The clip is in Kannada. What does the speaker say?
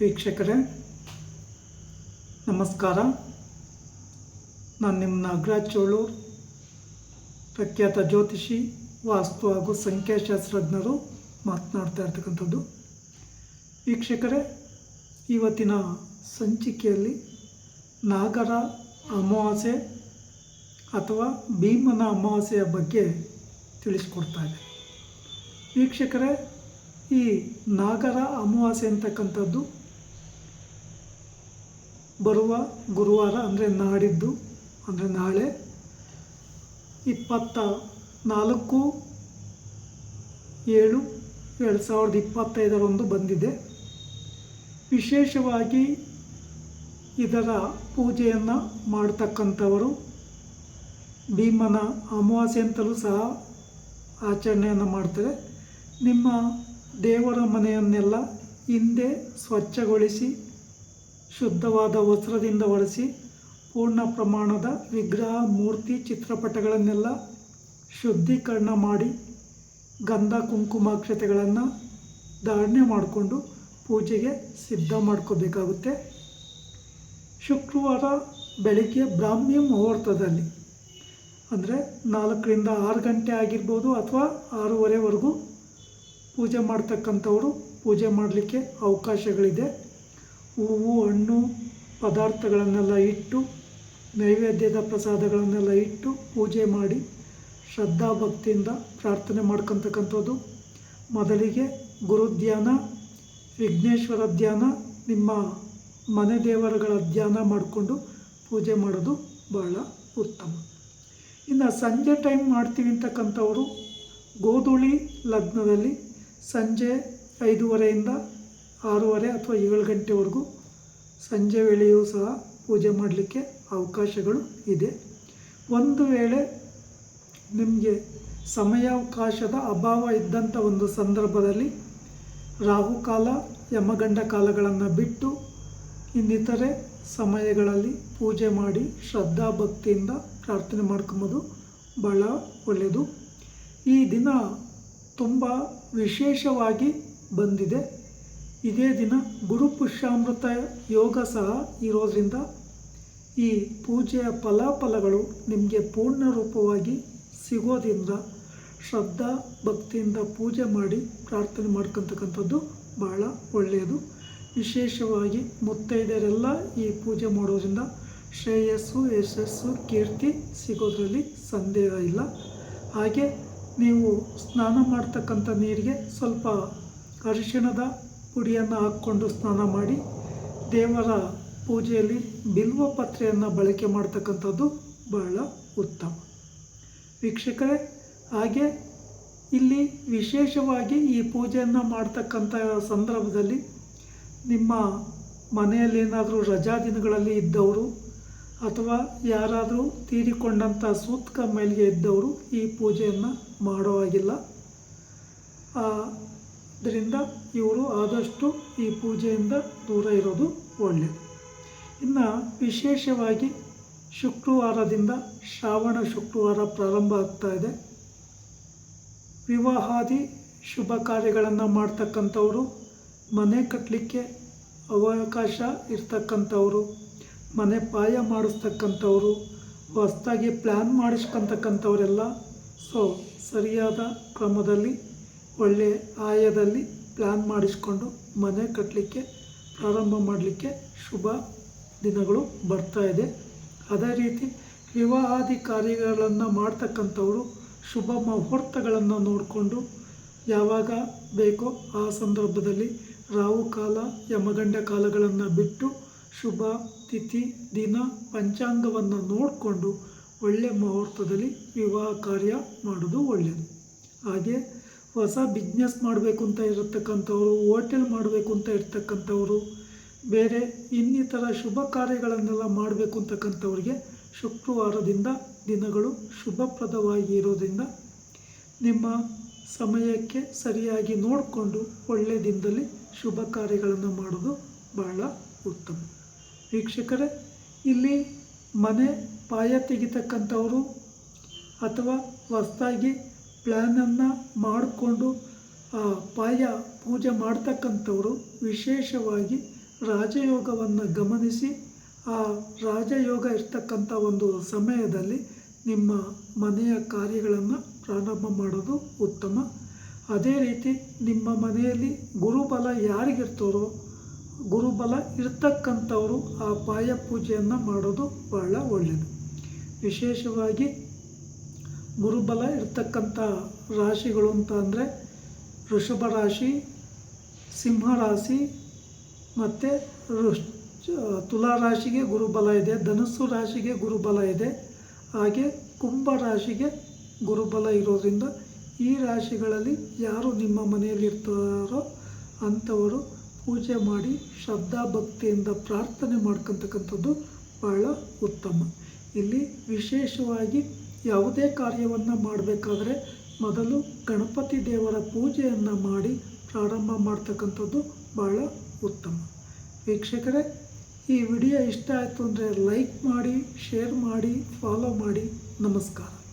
ವೀಕ್ಷಕರೇ, ನಮಸ್ಕಾರ. ನಾನು ನಿಮ್ಮ ನಾಗರಾಜ್ ಚೋಳೂರ್ ಪ್ರಖ್ಯಾತ ಜ್ಯೋತಿಷಿ, ವಾಸ್ತು ಹಾಗೂ ಸಂಖ್ಯಾಶಾಸ್ತ್ರಜ್ಞರು ಮಾತನಾಡ್ತಾ ಇರ್ತಕ್ಕಂಥದ್ದು. ವೀಕ್ಷಕರೇ, ಇವತ್ತಿನ ಸಂಚಿಕೆಯಲ್ಲಿ ನಾಗರ ಅಮಾವಾಸ್ಯೆ ಅಥವಾ ಭೀಮನ ಅಮಾವಾಸ್ಯೆಯ ಬಗ್ಗೆ ತಿಳಿಸ್ಕೊಡ್ತಾ ಇದೆ ವೀಕ್ಷಕರೇ, ಈ ನಾಗರ ಅಮಾವಾಸ್ಯೆ ಅಂತಕ್ಕಂಥದ್ದು ಬರುವ ಗುರುವಾರ ಅಂದರೆ ನಾಡಿದ್ದು, ಅಂದರೆ ನಾಳೆ ಇಪ್ಪತ್ತ ನಾಲ್ಕು ಏಳು ಎರಡು ಸಾವಿರದ ಇಪ್ಪತ್ತೈದರಂದು ಬಂದಿದೆ. ವಿಶೇಷವಾಗಿ ಇದರ ಪೂಜೆಯನ್ನು ಮಾಡ್ತಕ್ಕಂಥವರು ಭೀಮನ ಅಮಾವಾಸ್ಯೆ ಅಂತಲೂ ಸಹ ಆಚರಣೆಯನ್ನು ಮಾಡ್ತಾರೆ. ನಿಮ್ಮ ದೇವರ ಮನೆಯನ್ನೆಲ್ಲ ಹಿಂದೆ ಸ್ವಚ್ಛಗೊಳಿಸಿ ಶುದ್ಧವಾದ ವಸ್ತ್ರದಿಂದ ಒರೆಸಿ ಪೂರ್ಣ ಪ್ರಮಾಣದ ವಿಗ್ರಹ, ಮೂರ್ತಿ, ಚಿತ್ರಪಟಗಳನ್ನೆಲ್ಲ ಶುದ್ಧೀಕರಣ ಮಾಡಿ ಗಂಧ ಕುಂಕುಮಾಕ್ಷತೆಗಳನ್ನು ಧಾರಣೆ ಮಾಡಿಕೊಂಡು ಪೂಜೆಗೆ ಸಿದ್ಧ ಮಾಡ್ಕೋಬೇಕಾಗುತ್ತೆ. ಶುಕ್ರವಾರ ಬೆಳಿಗ್ಗೆ ಬ್ರಾಹ್ಮಿ ಮುಹೂರ್ತದಲ್ಲಿ, ಅಂದರೆ ನಾಲ್ಕರಿಂದ ಆರು ಗಂಟೆ ಆಗಿರ್ಬೋದು ಅಥವಾ ಆರೂವರೆವರೆಗೂ ಪೂಜೆ ಮಾಡ್ತಕ್ಕಂಥವರು ಪೂಜೆ ಮಾಡಲಿಕ್ಕೆ ಅವಕಾಶಗಳಿದೆ. ಹೂವು, ಹಣ್ಣು, ಪದಾರ್ಥಗಳನ್ನೆಲ್ಲ ಇಟ್ಟು, ನೈವೇದ್ಯದ ಪ್ರಸಾದಗಳನ್ನೆಲ್ಲ ಇಟ್ಟು ಪೂಜೆ ಮಾಡಿ ಶ್ರದ್ಧಾ ಭಕ್ತಿಯಿಂದ ಪ್ರಾರ್ಥನೆ ಮಾಡ್ಕೊತಕ್ಕಂಥದ್ದು. ಮೊದಲಿಗೆ ಗುರುಧ್ಯಾನ ವಿಘ್ನೇಶ್ವರ ಧ್ಯಾನ, ನಿಮ್ಮ ಮನೆ ದೇವರುಗಳ ಧ್ಯಾನ ಮಾಡಿಕೊಂಡು ಪೂಜೆ ಮಾಡೋದು ಬಹಳ ಉತ್ತಮ. ಇನ್ನು ಸಂಜೆ ಟೈಮ್ ಮಾಡ್ತೀವಿ ಅಂತಕ್ಕಂಥವರು ಗೋಧೂಳಿ ಲಗ್ನದಲ್ಲಿ ಸಂಜೆ ಐದೂವರೆಯಿಂದ ಆರೂವರೆ ಅಥವಾ ಏಳು ಗಂಟೆವರೆಗೂ ಸಂಜೆ ವೇಳೆಯೂ ಸಹ ಪೂಜೆ ಮಾಡಲಿಕ್ಕೆ ಅವಕಾಶಗಳು ಇದೆ. ಒಂದು ವೇಳೆ ನಿಮಗೆ ಸಮಯಾವಕಾಶದ ಅಭಾವ ಇದ್ದಂಥ ಒಂದು ಸಂದರ್ಭದಲ್ಲಿ ರಾಹುಕಾಲ ಯಮಗಂಡ ಕಾಲಗಳನ್ನು ಬಿಟ್ಟು ಇನ್ನಿತರೆ ಸಮಯಗಳಲ್ಲಿ ಪೂಜೆ ಮಾಡಿ ಶ್ರದ್ಧಾ ಭಕ್ತಿಯಿಂದ ಪ್ರಾರ್ಥನೆ ಮಾಡ್ಕೊಂಬೋದು. ಭಾಳ ಒಳ್ಳೆಯದು. ಈ ದಿನ ತುಂಬ ವಿಶೇಷವಾಗಿ ಬಂದಿದೆ. ಇದೇ ದಿನ ಗುರುಪುಷ್ಯಾಮೃತ ಯೋಗ ಸಹ ಇರೋದ್ರಿಂದ ಈ ಪೂಜೆಯ ಫಲಾಫಲಗಳು ನಿಮಗೆ ಪೂರ್ಣ ರೂಪವಾಗಿ ಸಿಗೋದ್ರಿಂದ ಶ್ರದ್ಧಾ ಭಕ್ತಿಯಿಂದ ಪೂಜೆ ಮಾಡಿ ಪ್ರಾರ್ಥನೆ ಮಾಡ್ಕೊತಕ್ಕಂಥದ್ದು ಬಹಳ ಒಳ್ಳೆಯದು. ವಿಶೇಷವಾಗಿ ಮುತ್ತೈದೆಯರೆಲ್ಲ ಈ ಪೂಜೆ ಮಾಡೋದ್ರಿಂದ ಶ್ರೇಯಸ್ಸು, ಯಶಸ್ಸು, ಕೀರ್ತಿ ಸಿಗೋದ್ರಲ್ಲಿ ಸಂದೇಹ ಇಲ್ಲ. ಹಾಗೆ ನೀವು ಸ್ನಾನ ಮಾಡ್ತಕ್ಕಂಥ ನೀರಿಗೆ ಸ್ವಲ್ಪ ಅರಿಶಿಣದ ಪುಡಿಯನ್ನು ಹಾಕ್ಕೊಂಡು ಸ್ನಾನ ಮಾಡಿ ದೇವರ ಪೂಜೆಯಲ್ಲಿ ಬಿಲ್ವ ಪತ್ರೆಯನ್ನು ಬಳಕೆ ಮಾಡ್ತಕ್ಕಂಥದ್ದು ಬಹಳ ಉತ್ತಮ. ವೀಕ್ಷಕರೇ, ಹಾಗೆ ಇಲ್ಲಿ ವಿಶೇಷವಾಗಿ ಈ ಪೂಜೆಯನ್ನು ಮಾಡ್ತಕ್ಕಂಥ ಸಂದರ್ಭದಲ್ಲಿ ನಿಮ್ಮ ಮನೆಯಲ್ಲಿ ಏನಾದರೂ ರಜಾ ದಿನಗಳಲ್ಲಿ ಇದ್ದವರು ಅಥವಾ ಯಾರಾದರೂ ತೀರಿಕೊಂಡಂಥ ಸೂತ್ಕ ಮೇಲಿಗೆ ಇದ್ದವರು ಈ ಪೂಜೆಯನ್ನು ಮಾಡೋ ಹಾಗಿಲ್ಲ. ಆದ್ದರಿಂದ ಇವರು ಆದಷ್ಟು ಈ ಪೂಜೆಯಿಂದ ದೂರ ಇರೋದು ಒಳ್ಳೆಯದು ಇನ್ನು ವಿಶೇಷವಾಗಿ ಶುಕ್ರವಾರದಿಂದ ಶ್ರಾವಣ ಶುಕ್ರವಾರ ಪ್ರಾರಂಭ ಆಗ್ತಾ ಇದೆ. ವಿವಾಹಾದಿ ಶುಭ ಕಾರ್ಯಗಳನ್ನು ಮಾಡ್ತಕ್ಕಂಥವರು, ಮನೆ ಕಟ್ಟಲಿಕ್ಕೆ ಅವಕಾಶ ಇರ್ತಕ್ಕಂಥವರು, ಮನೆ ಪಾಯ ಮಾಡಿಸ್ತಕ್ಕಂಥವ್ರು, ಹೊಸದಾಗಿ ಪ್ಲ್ಯಾನ್ ಮಾಡಿಸ್ಕೊತಕ್ಕಂಥವರೆಲ್ಲ ಸೊ, ಸರಿಯಾದ ಕ್ರಮದಲ್ಲಿ ಒಳ್ಳೆಯ ಆಯದಲ್ಲಿ ಪ್ಲ್ಯಾನ್ ಮಾಡಿಸ್ಕೊಂಡು ಮನೆ ಕಟ್ಟಲಿಕ್ಕೆ ಪ್ರಾರಂಭ ಮಾಡಲಿಕ್ಕೆ ಶುಭ ದಿನಗಳು ಬರ್ತಾ ಇದೆ. ಅದೇ ರೀತಿ ವಿವಾಹಾದಿ ಕಾರ್ಯಗಳನ್ನು ಮಾಡ್ತಕ್ಕಂಥವರು ಶುಭ ಮುಹೂರ್ತಗಳನ್ನು ನೋಡಿಕೊಂಡು ಯಾವಾಗ ಬೇಕೋ ಆ ಸಂದರ್ಭದಲ್ಲಿ ರಾಹು ಕಾಲ, ಯಮಗಂಡ ಕಾಲಗಳನ್ನು ಬಿಟ್ಟು ಶುಭ ತಿಥಿ, ದಿನ, ಪಂಚಾಂಗವನ್ನು ನೋಡಿಕೊಂಡು ಒಳ್ಳೆಯ ಮುಹೂರ್ತದಲ್ಲಿ ವಿವಾಹ ಕಾರ್ಯ ಮಾಡೋದು ಒಳ್ಳೆಯದು ಹಾಗೆ ಹೊಸ ಬಿಸ್ನೆಸ್ ಮಾಡಬೇಕು ಅಂತ ಇರತಕ್ಕಂಥವ್ರು ಹೋಟೆಲ್ ಮಾಡಬೇಕು ಅಂತ ಇರ್ತಕ್ಕಂಥವ್ರು, ಬೇರೆ ಇನ್ನಿತರ ಶುಭ ಕಾರ್ಯಗಳನ್ನೆಲ್ಲ ಮಾಡಬೇಕು ಅಂತಕ್ಕಂಥವ್ರಿಗೆ ಶುಕ್ರವಾರದಿಂದ ದಿನಗಳು ಶುಭಪ್ರದವಾಗಿ ಇರೋದ್ರಿಂದ ನಿಮ್ಮ ಸಮಯಕ್ಕೆ ಸರಿಯಾಗಿ ನೋಡಿಕೊಂಡು ಒಳ್ಳೆಯ ದಿನದಲ್ಲಿ ಶುಭ ಕಾರ್ಯಗಳನ್ನು ಮಾಡೋದು ಬಹಳ ಉತ್ತಮ. ವೀಕ್ಷಕರೇ, ಇಲ್ಲಿ ಮನೆ ಪಾಯ ತೆಗಿತಕ್ಕಂಥವರು ಅಥವಾ ಹೊಸ್ದಾಗಿ ಪ್ಲ್ಯಾನನ್ನು ಮಾಡಿಕೊಂಡು, ಆ ಪಾಯ ಪೂಜೆ ಮಾಡ್ತಕ್ಕಂಥವರು ವಿಶೇಷವಾಗಿ ರಾಜಯೋಗವನ್ನು ಗಮನಿಸಿ, ಆ ರಾಜಯೋಗ ಇರ್ತಕ್ಕಂಥ ಒಂದು ಸಮಯದಲ್ಲಿ ನಿಮ್ಮ ಮನೆಯ ಕಾರ್ಯಗಳನ್ನು ಪ್ರಾರಂಭ ಮಾಡೋದು ಉತ್ತಮ. ಅದೇ ರೀತಿ ನಿಮ್ಮ ಮನೆಯಲ್ಲಿ ಗುರುಬಲ ಯಾರಿಗಿರ್ತಾರೋ ಗುರುಬಲ ಇರ್ತಕ್ಕಂಥವರು ಆ ಪಾಯ ಪೂಜೆಯನ್ನು ಮಾಡೋದು ಬಹಳ ಒಳ್ಳೆಯದು ವಿಶೇಷವಾಗಿ ಗುರುಬಲ ಇರ್ತಕ್ಕಂಥ ರಾಶಿಗಳು ಅಂತ ಅಂದರೆ ವೃಷಭ ರಾಶಿ, ಸಿಂಹ ರಾಶಿ ಮತ್ತು ತುಲಾ ರಾಶಿಗೆ ಗುರುಬಲ ಇದೆ, ಧನಸ್ಸು ರಾಶಿಗೆ ಗುರುಬಲ ಇದೆ, ಹಾಗೆ ಕುಂಭ ರಾಶಿಗೆ ಗುರುಬಲ ಇರೋದ್ರಿಂದ ಈ ರಾಶಿಗಳಲ್ಲಿ ಯಾರು ನಿಮ್ಮ ಮನೆಯಲ್ಲಿರ್ತಾರೋ ಅಂಥವರು ಪೂಜೆ ಮಾಡಿ ಶ್ರದ್ಧಾ ಭಕ್ತಿಯಿಂದ ಪ್ರಾರ್ಥನೆ ಮಾಡ್ಕೊತಕ್ಕಂಥದ್ದು ಬಹಳ ಉತ್ತಮ. ಇಲ್ಲಿ ವಿಶೇಷವಾಗಿ ಯಾವುದೇ ಕಾರ್ಯವನ್ನು ಮಾಡಬೇಕಾದ್ರೆ ಮೊದಲು ಗಣಪತಿ ದೇವರ ಪೂಜೆಯನ್ನು ಮಾಡಿ ಪ್ರಾರಂಭ ಮಾಡ್ತಕ್ಕಂಥದ್ದು ಬಹಳ ಉತ್ತಮ. ವೀಕ್ಷಕರೇ, ಈ ವಿಡಿಯೋ ಇಷ್ಟ ಆಯಿತು ಅಂದರೆ ಲೈಕ್ ಮಾಡಿ, ಶೇರ್ ಮಾಡಿ ಫಾಲೋ ಮಾಡಿ. ನಮಸ್ಕಾರ.